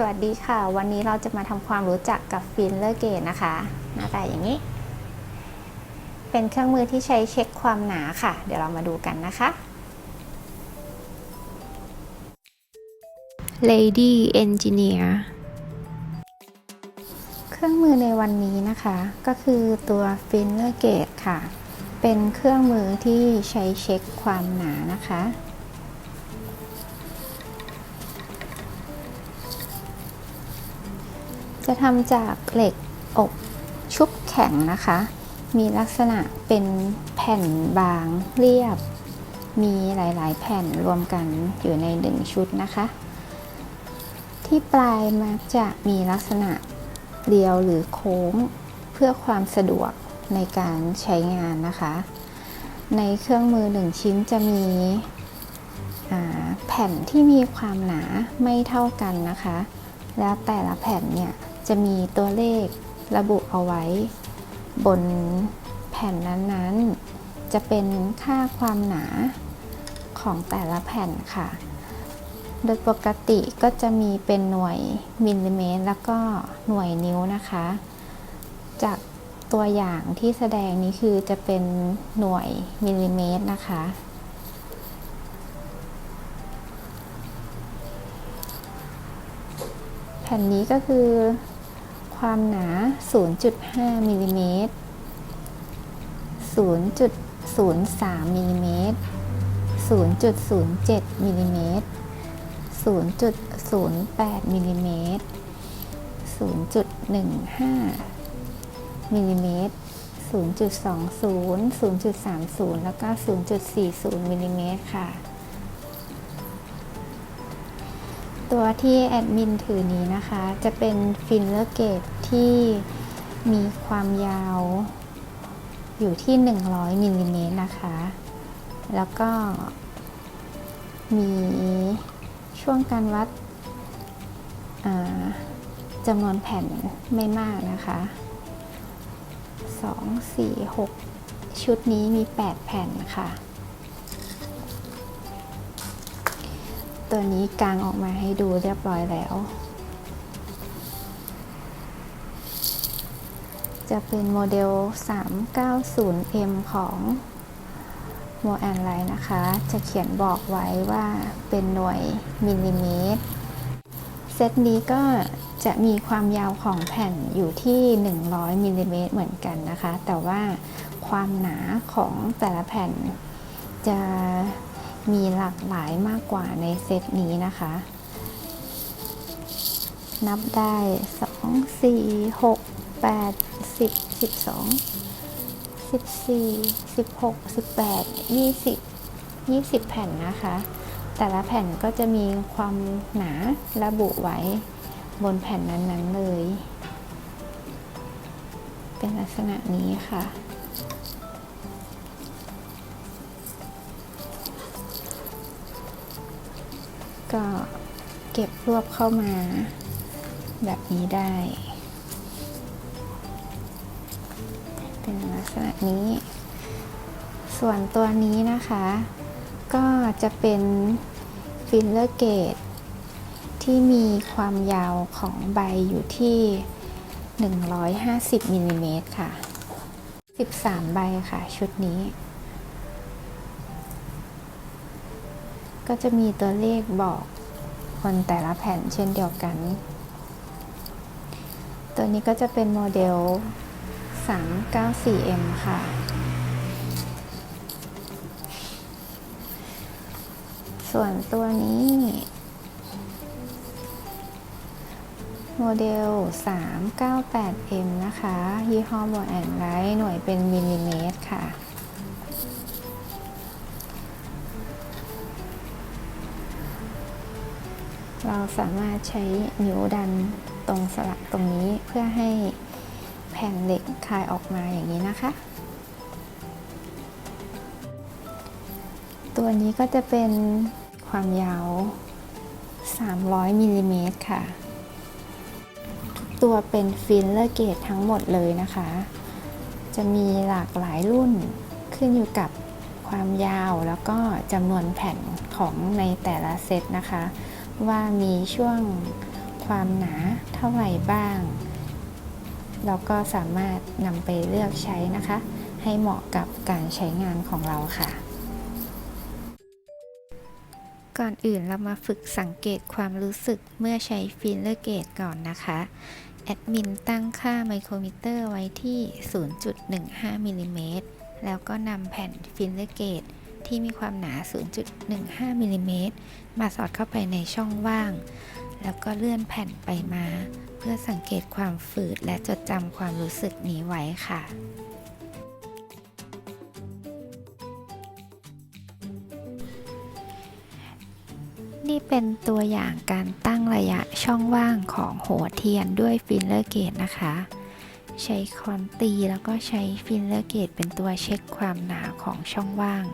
สวัสดีค่ะ วันนี้เราจะมาทำความรู้จักกับฟินเลอร์เกตนะคะ หน้าตาอย่างนี้ เป็นเครื่องมือที่ใช้เช็คความหนาค่ะ เดี๋ยวเรามาดูกันนะคะ Lady Engineer เครื่องมือในวันนี้นะคะ ก็คือตัวฟินเลอร์เกตค่ะ เป็นเครื่องมือที่ใช้เช็คความหนานะคะ จะทำจากเหล็กอบชุบแข็งนะคะ มีลักษณะเป็นแผ่นบางเรียบ มีหลาย ๆ แผ่นรวมกันอยู่ในหนึ่งชุดนะคะ ที่ปลายมักจะมีลักษณะเรียวหรือโค้งเพื่อความสะดวกในการใช้งานนะคะ ในเครื่องมือหนึ่งชิ้นจะมีแผ่นที่มีความหนาไม่เท่ากันนะคะ แล้วแต่ละแผ่นเนี่ย จะมีตัวเลขระบุเอาไว้ บนแผ่นนั้นๆ จะเป็นค่าความหนาของแต่ละแผ่นค่ะ โดยปกติก็จะมีเป็นหน่วยมิลลิเมตร แล้วก็หน่วยนิ้วนะคะ จากตัวอย่างที่แสดงนี้คือจะเป็นหน่วยมิลลิเมตรนะคะ แผ่นนี้ก็คือ ความหนา 0.5มิลลิเมตร0.03มิลลิเมตร0.07มิลลิเมตร0.08มิลลิเมตร0.15มิลลิเมตร0.20 0.30 แล้วก็ 0.40มิลลิเมตรค่ะ ตัวที่แอดมินถือนี้นะคะ จะเป็นฟินเลอร์เกตที่มีความยาวอยู่ที่ 100มิลลิเมตรนะคะ แล้วก็มีช่วงการวัดจำนวนแผ่นไม่มากนะคะ 2 4 6 ชุดนี้มี 8 แผ่นค่ะ ตัวนี้กางออกมาให้ดูเรียบร้อยแล้ว จะเป็นโมเดล 390M ของโมแอนไลน์นะคะ จะเขียนบอกไว้ว่าเป็นหน่วยมิลลิเมตร เซตนี้ก็จะมีความยาวของแผ่นอยู่ที่ 100มิลลิเมตรเหมือนกันนะคะ แต่ว่าความหนาของแต่ละแผ่นจะ มีหลากหลายมากกว่าในเซตนี้นะคะ นับได้ 2 4 6 8 10 12 14 16 18 20 20 แผ่นนะคะ แต่ละแผ่นก็จะมีความหนาระบุไว้บนแผ่นนั้นๆเลย เป็นลักษณะนี้ค่ะ ก็เก็บรวบเข้ามาแบบนี้ได้ เป็นลักษณะนี้ ส่วนตัวนี้นะคะ ก็จะเป็นฟิลเลอร์เกตที่มีความยาวของใบอยู่ที่ 150มิลลิเมตรค่ะ 13 ใบค่ะชุดนี้ ก็จะมีตัวเลขบอกบนแต่ละแผ่นเช่นเดียวกัน ตัวนี้ก็จะเป็นโมเดล 394M ค่ะ ส่วนตัวนี้ โมเดล 398M นะคะ ยี่ห้อบอแอนไลท์หน่วยเป็นมิลลิเมตรค่ะ เราสามารถใช้นิ้วดันตรงสลักตรงนี้เพื่อให้แผ่นเหล็กคลายออกมาอย่างนี้นะคะ ตัวนี้ก็จะเป็นความยาว 300มิลลิเมตรค่ะ ตัวเป็นฟิลเลอร์เกตทั้งหมดเลยนะคะ จะมีหลากหลายรุ่นขึ้นอยู่กับความยาวแล้วก็จำนวนแผ่นของในแต่ละเซตนะคะ ว่ามีช่วงความหนาเท่าไหร่บ้าง เราก็สามารถนำไปเลือกใช้นะคะ ให้เหมาะกับการใช้งานของเราค่ะ ก่อนอื่นเรามาฝึกสังเกตความรู้สึกเมื่อใช้ฟิลเลอร์เกตก่อนนะคะแอดมินตั้งค่าไมโครมิเตอร์ไว้ที่ 0.15มิลลิเมตรแล้วก็นำแผ่นฟิลเลอร์เกต ที่มีความหนา 0.15มิลลิเมตรมาสอดเข้าไปในช่องว่าง แล้วก็เลื่อนแผ่นไปมา เพื่อสังเกตความฝืดและจดจำความรู้สึกนี้ไว้ค่ะนี่เป็นตัวอย่างการตั้งระยะช่องว่างของหัวเทียนด้วยฟิลเลอร์เกตนะคะ ใช้คอนตีแล้วก็ใช้ฟิลเลอร์เกตเป็นตัวเช็คความหนาของช่องว่าง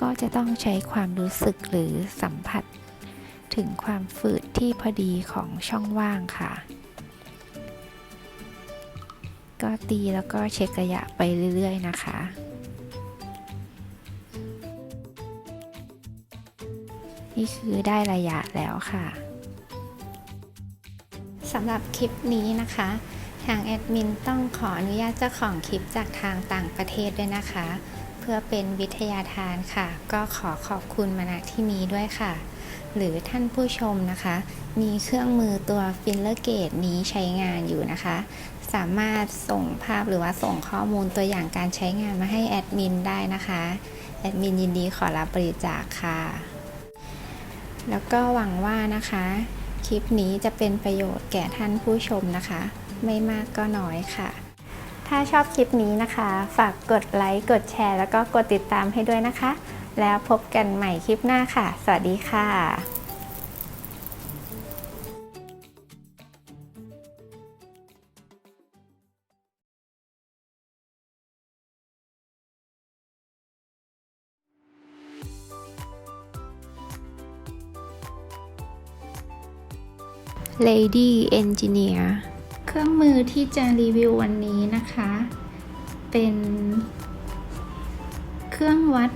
ก็จะต้องใช้ความรู้สึกหรือสัมผัส ถึงความฝืดที่พอดีของช่องว่างค่ะ ก็ตีแล้วก็เช็คระยะไปเรื่อยๆนะคะ นี่คือได้ระยะแล้วค่ะสำหรับคลิปนี้นะคะทางแอดมินต้องขออนุญาตเจ้าของคลิปจากทางต่างประเทศด้วยนะคะ เพื่อเป็นวิทยาทานค่ะ ก็ขอขอบคุณมาณที่นี้ด้วยค่ะ หรือท่านผู้ชมนะคะ มีเครื่องมือตัวฟิลเลอร์เกตนี้ใช้งานอยู่นะคะ สามารถส่งภาพหรือว่าส่งข้อมูลตัวอย่างการใช้งานมาให้แอดมินได้นะคะ แอดมินยินดีขอรับบริจาคค่ะ แล้วก็หวังว่านะคะ คลิปนี้จะเป็นประโยชน์แก่ท่านผู้ชมนะคะ ไม่มากก็น้อยค่ะ ถ้าชอบคลิปนี้นะคะ ฝากกดไลค์กดแชร์ แล้วก็กดติดตามให้ด้วยนะคะ แล้วพบกันใหม่คลิปหน้าค่ะ สวัสดีค่ะ Lady Engineer ครื่องมือที่จะรีวิววันนี้นะคะ เป็น เครื่องวัด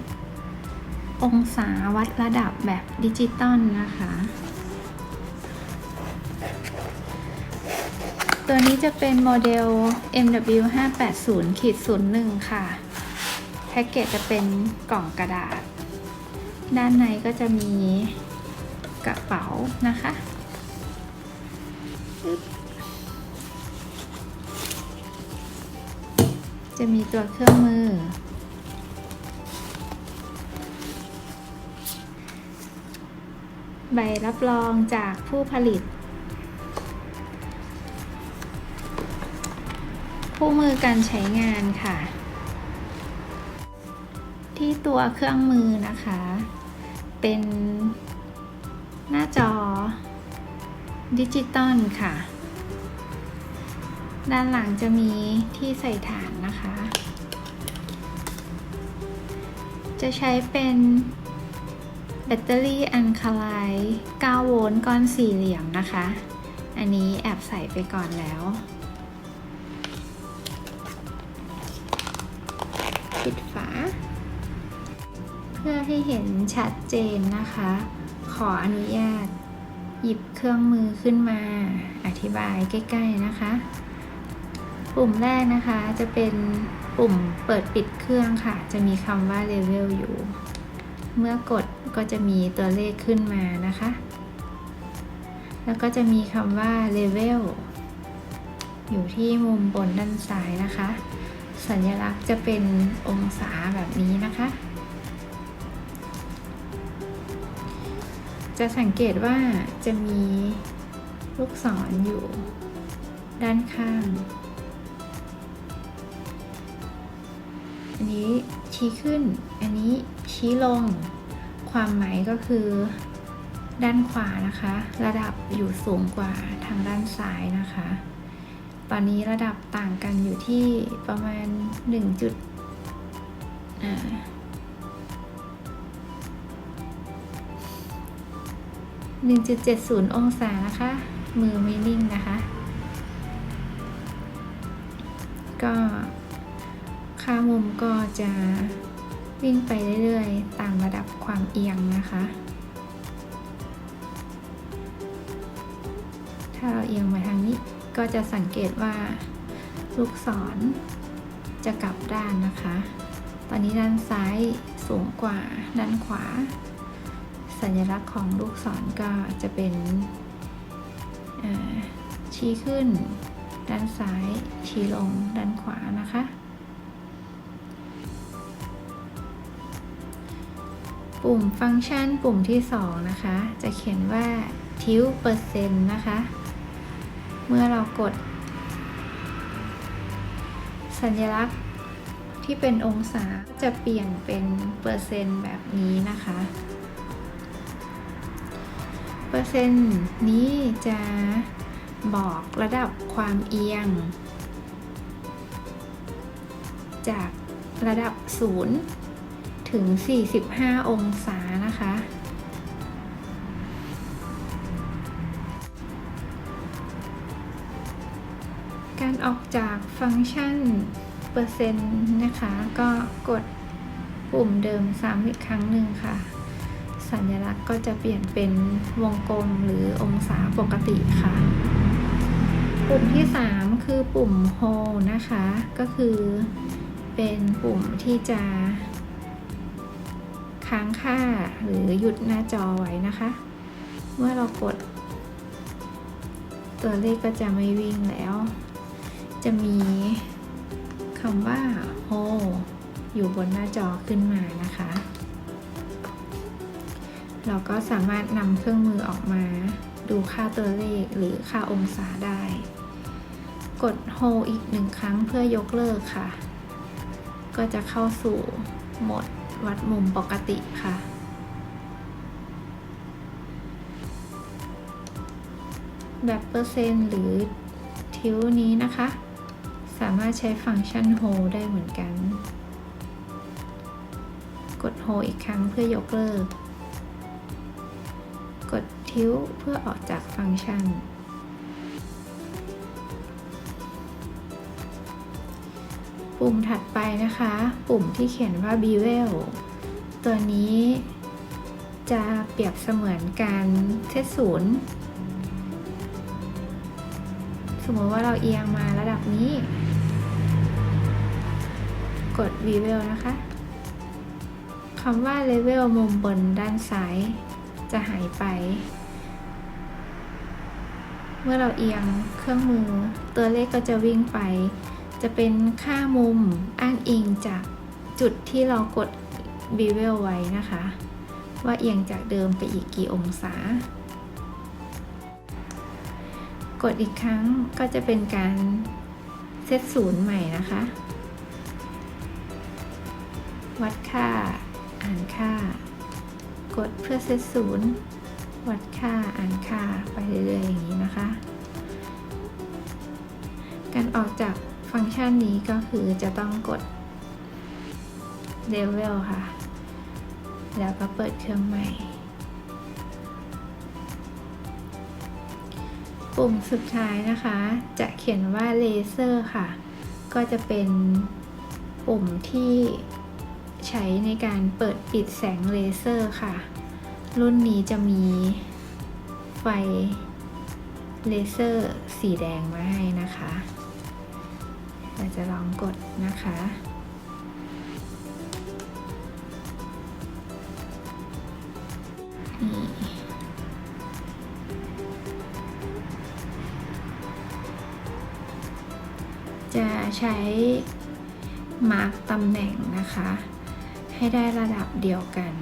องศาวัดระดับแบบดิจิตอลนะคะ ตัวนี้จะเป็นโมเดล MW 580ขีด01 ค่ะ แพ็กเกจจะเป็นกล่องกระดาษ ด้านในก็จะมีกระเป๋านะคะ จะมีตัวเครื่องมือ ใบรับรองจากผู้ผลิต คู่มือการใช้งานค่ะ ที่ตัวเครื่องมือนะคะ เป็นหน้าจอดิจิตอลค่ะ ด้านหลังจะมีที่ใส่ฐานนะคะ จะใช้เป็นแบตเตอรี่อันคาไลน์9โวลต์ก้อนสี่เหลี่ยมนะคะ อันนี้แอบใส่ไปก่อนแล้ว ปิดฝา เพื่อให้เห็นชัดเจนนะคะ ขออนุญาตหยิบเครื่องมือขึ้นมาอธิบายใกล้ ๆ นะคะ ปุ่มแรกนะคะจะเป็นปุ่มเปิดปิดเครื่องค่ะ จะมีคำว่า level อยู่ เมื่อกดก็จะมีตัวเลขขึ้นมานะคะ แล้วก็จะมีคำว่า level อยู่ที่มุมบนด้านซ้ายนะคะ สัญลักษณ์จะเป็นองศาแบบนี้นะคะ จะสังเกตว่าจะมีลูกศรออยู่ด้านข้าง อันนี้ชี้ขึ้น อันนี้ชี้ลง ความหมายก็คือ ด้านขวานะคะ ระดับอยู่สูงกว่าทางด้านซ้ายนะคะ ตอนนี้ระดับต่างกันอยู่ที่ประมาณ1จุดอ่า1.70องศานะคะ มือไม่นิ่งนะคะ ก็ ค่ามุมก็จะวิ่งไปเรื่อยๆ ตามระดับความเอียงนะคะ ถ้าเราเอียงมาทางนี้ก็จะสังเกตว่าลูกศรจะกลับด้านนะคะ ตอนนี้ด้านซ้ายสูงกว่าด้านขวา สัญลักษณ์ของลูกศรก็จะเป็นชี้ขึ้น ด้านซ้ายชี้ลงด้านขวานะคะ ปุ่มฟังก์ชันปุ่มที่ 2 นะคะ จะเขียนว่าทิวเปอร์เซ็นต์นะคะ เมื่อเรากด สัญลักษณ์ที่เป็นองศาจะเปลี่ยนเป็นเปอร์เซ็นต์แบบนี้นะคะ เปอร์เซ็นต์นี้จะบอกระดับความเอียง จากระดับ 0 ถึง 45 องศานะคะ การออกจากฟังก์ชันเปอร์เซ็นต์นะคะ ก็กดปุ่มเดิมซ้ำอีกครั้งหนึ่งค่ะ สัญลักษณ์ก็จะเปลี่ยนเป็นวงกลมหรือองศาปกติค่ะ ปุ่มที่ 3 คือปุ่ม Hold นะคะ ก็คือเป็นปุ่มที่จะ ค้างค่าหรือหยุดหน้าจอไว้นะคะ เมื่อเรากด ตัวเลขก็จะไม่วิ่งแล้ว จะมีคำว่า Hold อยู่บนหน้าจอขึ้นมานะคะ เราก็สามารถนำเครื่องมือออกมาดูค่าตัวเลขหรือค่าองศาได้ กด Hold อีกหนึ่งครั้งเพื่อยกเลิกค่ะ ก็จะเข้าสู่โหมด วัดมุมปกติค่ะ แบบเปอร์เซ็นต์หรือทิวนี้นะคะ สามารถใช้ฟังก์ชัน hold ได้เหมือนกัน กด hold อีกครั้งเพื่อยกเลิก กดทิวเพื่อออกจากฟังก์ชัน ปุ่มถัดไปนะคะ ปุ่มที่เขียนว่า bevel ตัวนี้จะเปรียบเสมือนการเซตศูนย์สมมติว่าเราเอียงมาระดับนี้ กด bevel นะคะคำว่า level มุมบนด้านซ้ายจะหายไป เมื่อเราเอียงเครื่องมือ ตัวเลขก็จะวิ่งไป จะเป็นค่ามุมอ้างอิงจากจุดที่เรากด bevel ไว้นะคะ ว่าเอียงจากเดิมไปอีกกี่องศา กดอีกครั้งก็จะเป็นการเซตศูนย์ใหม่นะคะ วัดค่า อ่านค่า กดเพื่อเซตศูนย์วัดค่าอ่านค่าไปเรื่อยๆอย่างนี้นะคะ การออกจาก ฟังก์ชันนี้ก็คือจะต้องกด Level ค่ะ แล้วก็เปิดเครื่องใหม่ ปุ่มสุดท้ายนะคะ จะเขียนว่าเลเซอร์ค่ะ ก็จะเป็นปุ่มที่ใช้ในการเปิดปิดแสงเลเซอร์ค่ะ รุ่นนี้จะมีไฟเลเซอร์สีแดงมาให้นะคะ เราจะลองกดนะคะ นี่จะใช้มาร์กตำแหน่งนะคะ ให้ได้ระดับเดียวกัน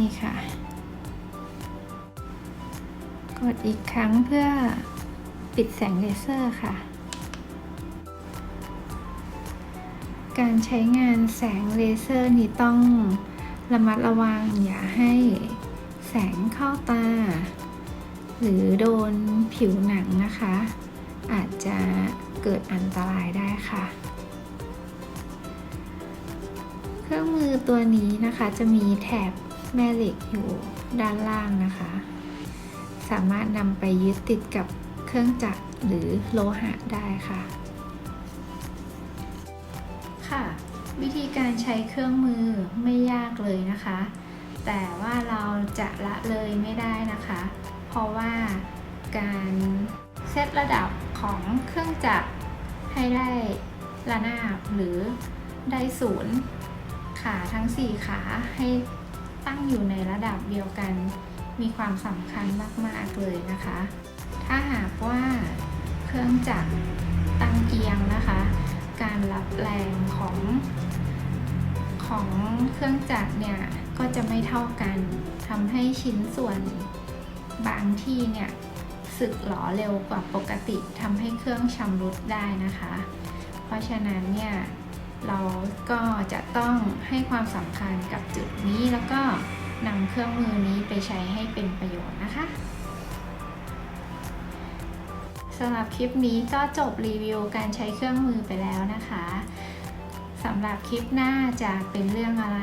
นี่ค่ะ กดอีกครั้งเพื่อปิดแสงเลเซอร์ค่ะ การใช้งานแสงเลเซอร์นี้ต้องระมัดระวังอย่าให้แสงเข้าตา หรือโดนผิวหนังนะคะ อาจจะเกิดอันตรายได้ค่ะ เครื่องมือตัวนี้นะคะจะมีแถบ แม่เหล็กอยู่ด้านล่างนะคะ สามารถนำไปยึดติดกับเครื่องจักรหรือโลหะได้ค่ะ ค่ะ วิธีการใช้เครื่องมือไม่ยากเลยนะคะ แต่ว่าเราจะละเลยไม่ได้นะคะ เพราะว่าการเซตระดับของเครื่องจักรให้ได้ระนาบหรือได้ศูนย์ขาทั้ง 4 ขาให้ ตั้งอยู่ในระดับเดียวกัน มีความสำคัญมาก ๆ เลยนะคะ ถ้าหากว่าเครื่องจักรตั้งเอียงนะคะ การรับแรงของของเครื่องจักรเนี่ยก็จะไม่เท่ากันทำให้ชิ้นส่วนบางที่เนี่ยสึกหลอเร็วกว่าปกติทำให้เครื่องชำรุดได้นะคะ เพราะฉะนั้นเนี่ย เราก็จะต้องให้ความสำคัญกับจุดนี้แล้วก็นำเครื่องมือนี้ไปใช้ให้เป็นประโยชน์นะคะสำหรับคลิปนี้ก็จบรีวิวการใช้เครื่องมือไปแล้วนะคะสำหรับคลิปหน้าจะเป็นเรื่องอะไร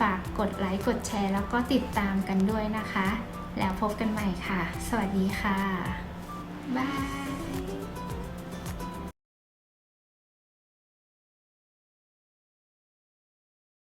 ฝากกดไลค์กดแชร์แล้วก็ติดตามกันด้วยนะคะ แล้วพบกันใหม่ค่ะ สวัสดีค่ะบาย